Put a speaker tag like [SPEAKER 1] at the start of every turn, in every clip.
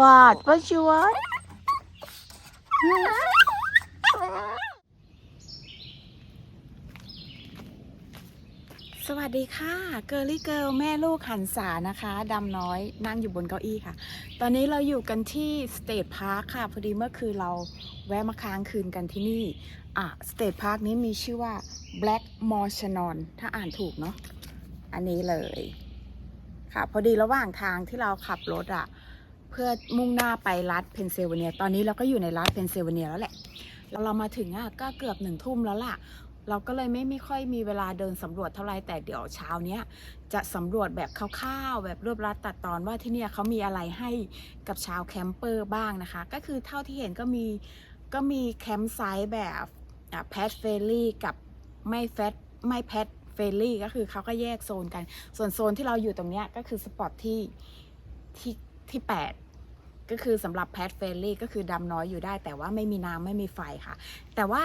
[SPEAKER 1] What what you want สวัสดีค่ะเกิร์ลี่เกิลแม่ลูกหันษานะคะดำน้อยนั่งอยู่บนเก้าอี้ค่ะ ตอนนี้เราอยู่กันที่สเตทพาร์คค่ะพอดีเมื่อคืนเราแวะมาค้างคืนกันที่นี่อะสเตทพาร์คนี้มีชื่อว่า Black m o r c h a n o n ถ้าอ่านถูกเนาะอันนี้เลย ค่ะ พอดีระหว่างทางที่เราขับรถอะ เพื่อมุ่งหน้าไปรัฐเพนซิลเวเนีย ตอนนี้เราก็อยู่ในรัฐเพนซิลเวเนียแล้วแหละ เรามาถึงอะก็เกือบหนึ่งทุ่มแล้วล่ะ เราก็เลยไม่ไม่ค่อยมีเวลาเดินสำรวจเท่าไรแต่เดี๋ยวเช้าเนี้ยจะสำรวจแบบคร่าวๆแบบรวบรัดตัดตอนว่าที่เนี่ยเขามีอะไรให้กับชาวแคมเปอร์บ้างนะคะ ก็คือเท่าที่เห็นก็มีก็มีแคมป์ไซต์แบบแพทเฟลลี่กับไม่แฟตไม่แพทเฟลลี่ก็คือเขาก็แยกโซนกัน ส่วนโซนที่เราอยู่ตรงเนี้ยก็คือสปอตที่ที่ ที่แปดก็คือสำหรับแพทเฟลลี่ก็คือดำน้อยอยู่ได้ แต่ว่าไม่มีน้ำไม่มีไฟค่ะ แต่ว่า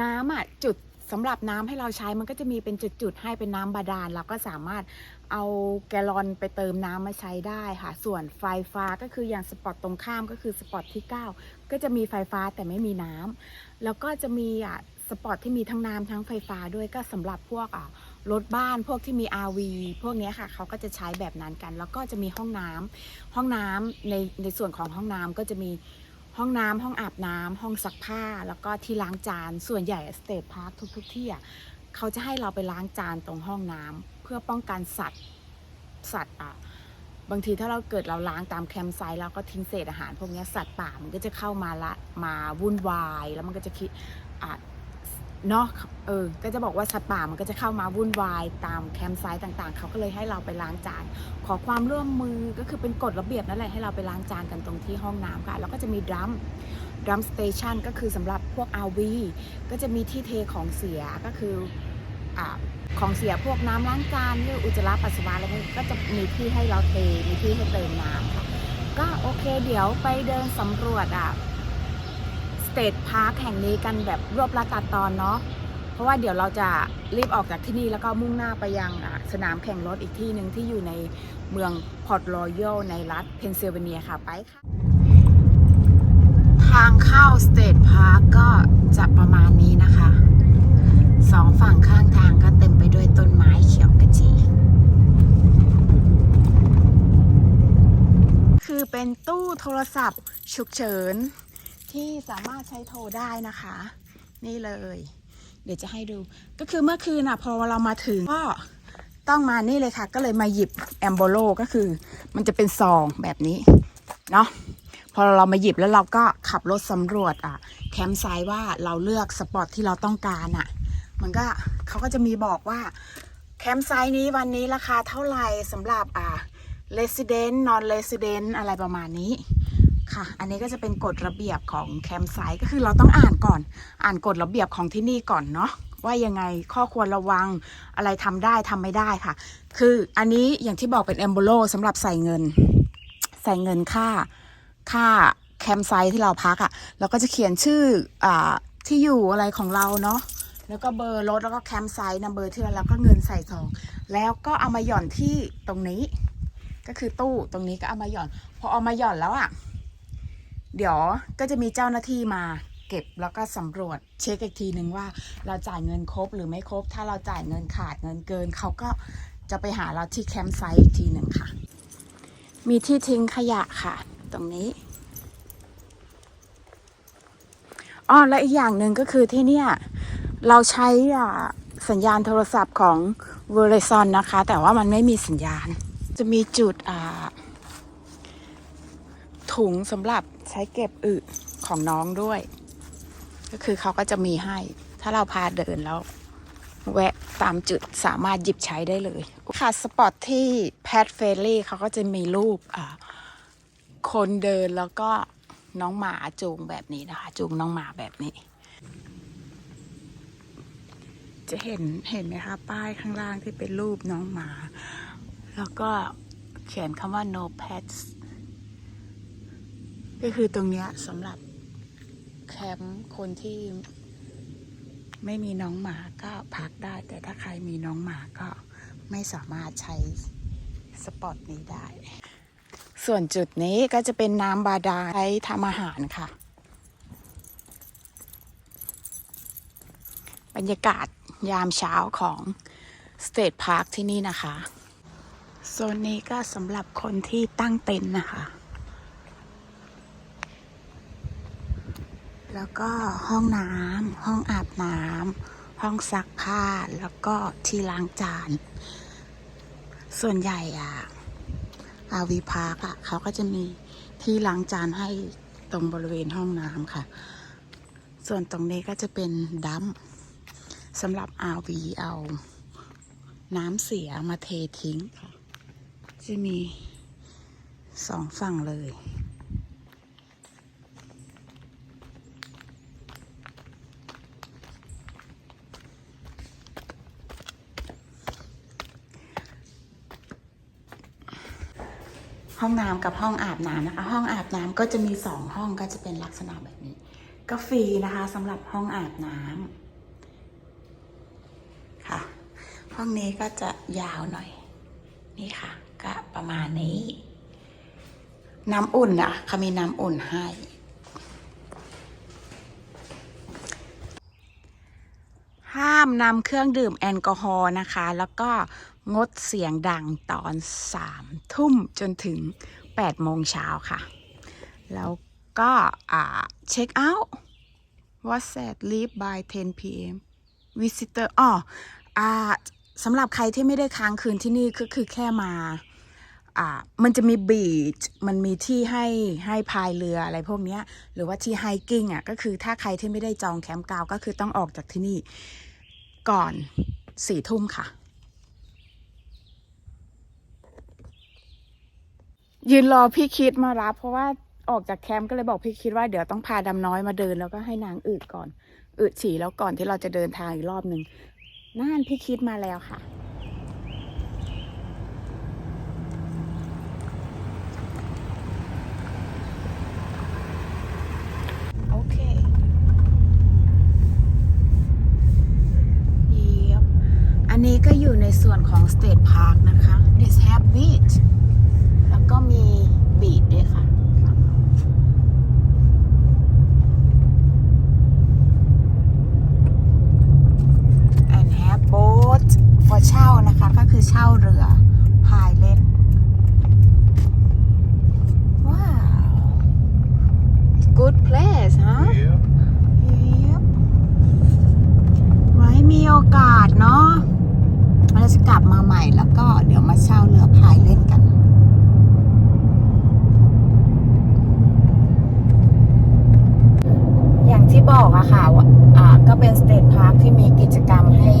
[SPEAKER 1] น้ำอะจุดสำหรับน้ำให้เราใช้มันก็จะมีเป็นจุดๆให้เป็นน้ำบาดาลเราก็สามารถเอาแกลลอนไปเติมน้ำมาใช้ได้ค่ะ ส่วนไฟฟ้าก็คืออย่างสปอตตรงข้ามก็คือสปอตที่ 9 ก็จะมีไฟฟ้าแต่ไม่มีน้ำแล้วก็จะมีอะสปอตที่มีทั้งน้ำทั้งไฟฟ้าด้วยก็สำหรับพวกอะ รถบ้านพวกที่มี RV พวกนี้ค่ะเขาก็จะใช้แบบนั้นกัน แล้วก็จะมีห้องน้ำห้องน้ำในในส่วนของห้องน้ำก็จะมีห้องน้ำห้องอาบน้ำห้องซักผ้า แล้วก็ที่ล้างจานส่วนใหญ่สเตทพาร์คทุกๆที่อะเขาจะให้เราไปล้างจานตรงห้องน้ำเพื่อป้องกันสัตว์สัตว์อะบางทีถ้าเราเกิดเราล้างตามแคมป์ไซต์แล้วก็ทิ้งเศษอาหาร พวกนี้สัตว์ป่ามันก็จะเข้ามาละมาวุ่นวาย แล้วมันก็จะคิดอะ เนาะเออ ก็จะบอกว่าสัตว์ป่ามันก็จะเข้ามาวุ่นวายตามแคมป์ไซต์ต่างๆ เขาก็เลยให้เราไปล้างจาน ขอความร่วมมือก็คือเป็นกฎระเบียบนั่นแหละให้เราไปล้างจานกันตรงที่ห้องน้ำค่ะ แล้วก็จะมีดรัมดรัมสเตชันก็คือสำหรับพวก RV ก็จะมีที่เทของเสียก็คืออ่าของเสียพวกน้ำล้างจานหรืออุจจาระปัสสาวะอะไรพวกนี้ก็จะมีที่ให้เราเทมีที่ให้เติมน้ำค่ะ ก็โอเคเดี๋ยวไปเดินสำรวจอะ เตทพาร์คแห่งนี้กันแบบรวบลัดตัดตอนเนาะเพราะว่าเดี๋ยวเราจะรีบออกจากที่นี่แล้วก็มุ่งหน้าไปยังสนามแข่งรถอีกที่หนึ่งที่อยู่ในเมืองพอร์ตรอยัลในรัฐเพนซิลเวเนียค่ะไปค่ะ ทางเข้าสเตทพาร์คก็จะประมาณนี้นะคะสองฝั่งข้างทางก็เต็มไปด้วยต้นไม้เขียวกระจีคือเป็นตู้โทรศัพท์ฉุกเฉิน ที่สามารถใช้โทรได้นะคะ นี่เลย เดี๋ยวจะให้ดู ก็คือเมื่อคืนอะพอเรามาถึงก็ต้องมานี่เลยค่ะ ก็เลยมาหยิบแอมโบโลก็คือ มันจะเป็นซองแบบนี้เนาะพอเรามาหยิบแล้วเราก็ขับรถสำรวจอะแคมป์ไซต์ว่าเราเลือกสปอตที่เราต้องการอะ มันก็เขาก็จะมีบอกว่าแคมป์ไซต์นี้วันนี้ราคาเท่าไหร่สำหรับอ่า resident non resident อะไรประมาณนี้ ค่ะ อันนี้ก็จะเป็นกฎระเบียบของแคมป์ไซต์ก็คือเราต้องอ่านก่อน อ่านกฎระเบียบของที่นี่ก่อนเนาะว่ายังไงข้อควรระวังอะไรทำได้ทำไม่ได้ค่ะ คืออันนี้อย่างที่บอกเป็นแอมโบโลสำหรับใส่เงิน ใส่เงินค่าค่าแคมป์ไซต์ที่เราพักอะ่ะเราก็จะเขียนชื่ออ่าที่อยู่อะไรของเราเนาะแล้วก็เบอร์รถแล้วก็แคมป์ไซต์นัมเบอร์ที่เราแล้วก็เงินใส่ซองแล้วก็เอามาหย่อนที่ตรงนี้ ก็คือตู้ตรงนี้ก็เอามาหย่อน พอเอามาหย่อนแล้วอะ่ะ เดี๋ยวก็จะมีเจ้าหน้าที่มาเก็บแล้วก็สำรวจเช็คอีกทีหนึ่งว่า เราจ่ายเงินครบหรือไม่ครบ ถ้าเราจ่ายเงินขาดเงินเกิน เขาก็จะไปหาเราที่แคมป์ไซต์อีกทีหนึ่งค่ะ มีที่ทิ้งขยะค่ะ ตรงนี้อ๋อและอีกอย่างหนึ่งก็คือที่เนี่ย เราใช้สัญญาณโทรศัพท์ของ v e r i z o n นะคะ แต่ว่ามันไม่มีสัญญาณ จะมีจุดอ่า ถุงสำหรับใช้เก็บอึของน้องด้วย ก็คือเขาก็จะมีให้ ถ้าเราพาเดินแล้ว แวะตามจุดสามารถหยิบใช้ได้เลย ค่ะสปอตที่แพทเฟลลี่เขาก็จะมีรูปอ่าคนเดินแล้วก็น้องหมาจูงแบบนี้นะคะ จูงน้องหมาแบบนี้ จะเห็นเห็นไหมคะ ป้ายข้างล่างที่เป็นรูปน้องหมา แล้วก็เขียนคำว่า no pets ก็คือตรงเนี้ยสำหรับแคมป์คนที่ไม่มีน้องหมาก็พักได้ แต่ถ้าใครมีน้องหมาก็ไม่สามารถใช้สปอตนี้ได้สส่วนจุดนี้ก็จะเป็นน้ำบาดาลใช้ทำอาหารค่ะ บรรยากาศยามเช้าของสเตทพาร์คที่นี่นะคะ โซนนี้ก็สำหรับคนที่ตั้งเต็นท์นะคะ แล้วก็ห้องน้ำห้องอาบน้ำห้องซักผ้าแล้วก็ที่ล้างจาน ส่วนใหญ่อะอาวีพาร์คอะเขาก็จะมีที่ล้างจานให้ตรงบริเวณห้องน้ำค่ะ ส่วนตรงนี้ก็จะเป็นดัมสำหรับอาวีเอาน้ำเสียมาเททิ้งค่ะ จะมีสองฝั่งเลย ห้องน้ำกับห้องอาบน้ำนะคะ ห้องอาบน้ำก็จะมีสองห้องก็จะเป็นลักษณะแบบนี้ ก็ฟรีนะคะสำหรับห้องอาบน้ำค่ะ ห้องนี้ก็จะยาวหน่อย นี่ค่ะ ก็ประมาณนี้ น้ำอุ่นอะเขามีน้ำอุ่นให้ ห้ามนำเครื่องดื่มแอลกอฮอล์นะคะ แล้วก็งดเสียงดังตอนสามทุ่มจนถึง8โมงเช้าค่ะ แล้วก็อ่าเช็คเอาท์ What's that leave by 10 p.m. visitor อ๋ออ่าสำหรับใครที่ไม่ได้ค้างคืนที่นี่ก็คือแค่มา อ่ามันจะมีบีชมันมีที่ให้ให้พายเรืออะไรพวกเนี้ย หรือว่าที่ไฮกิ้งอะก็คือถ้าใครที่ไม่ได้จองแคมป์กาวก็คือต้องออกจากที่นี่ ก่อนสี่ทุ่มค่ะ ยืนรอพี่คิดมารับ เพราะว่าออกจากแคมป์ก็เลยบอกพี่คิดว่าเดี๋ยวต้องพาดำน้อยมาเดินแล้วก็ให้นางอึดก่อนอึดฉี่แล้วก่อนที่เราจะเดินทางอีกรอบหนึ่งน่านพี่คิดมาแล้วค่ะ โอเค เยี่ยมอั นนี้ก็อยู่ในส่วนของ State Park นะคะ This have beach แล้วก็มีบีดด้วยค่ะ and have boat for เช่านะคะ ก็คือเช่าเรือพายเล่น ว้าว good place ฮะ
[SPEAKER 2] Yeah.
[SPEAKER 1] เย็บไว้มีโอกาสเนาะเรา จะกลับมาใหม่แล้วก็เดี๋ยวมาเช่าเรือพายเล่นกันอย่างที่บอกอะค่ะว่าก็เป็นสเตทพาร์คที่มีกิจกรรมให้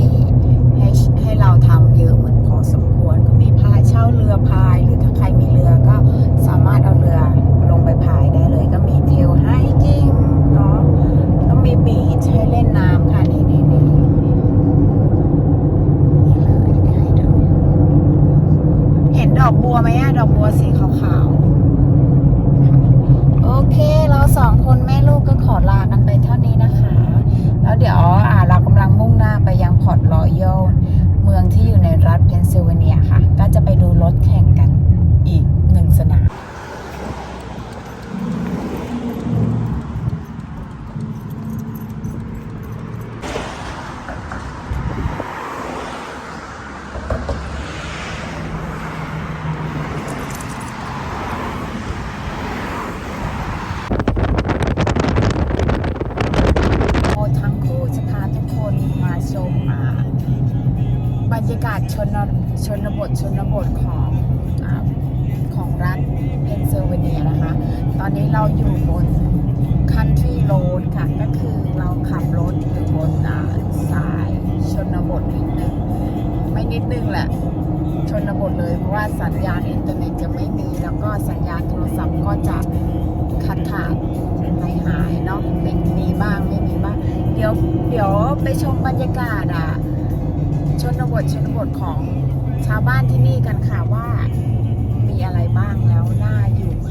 [SPEAKER 1] ให้ให้เราทำเยอะเหมือนพอสมควรก็มีพายเช่าเรือพายหรือถ้าใคร ดค่ะ ก็คือเราขับรถอยู่บนาสายชนบทนิดนึง ไม่นิดนึงแหละ ชนบทเลย เพราะว่าสัญญาณอินเทอร์เน็ตจะไม่มี แล้วก็สัญญาณโทรศัพท์ก็จะขาดขาดหายหายเนาะเป็นมีบ้างไม่มีบ้าง เดี๋ยวเดี๋ยวไปชมบรรยากาศอะชนบทชนบทของชาวบ้านที่นี่กันค่ะว่ามีอะไรบ้างแล้วน่าอยู่ข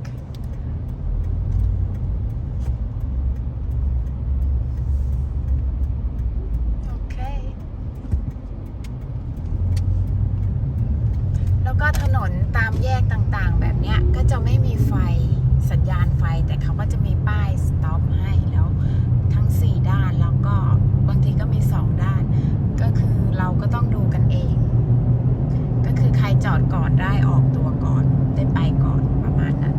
[SPEAKER 1] แล้วก็ถนนตามแยกต่างๆ แบบเนี้ยก็จะไม่มีไฟสัญญาณไฟ แต่เขาก็จะมีป้ายสต็อปให้แล้วทั้ง 4 ด้านแล้วก็บางทีก็มี 2 ด้าน ก็คือเราก็ต้องดูกันเอง ก็คือใครจอดก่อนได้ออกตัวก่อนได้ไปก่อนประมาณนั้น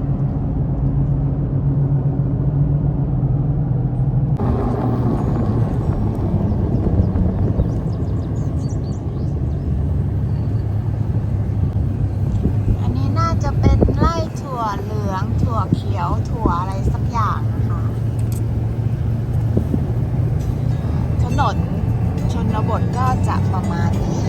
[SPEAKER 1] อันนี้น่าจะเป็นไร่ถั่วเหลือง ถั่วเขียว ถั่วอะไรสักอย่างนะคะ ถนนชนบท ก็จะประมาณนี้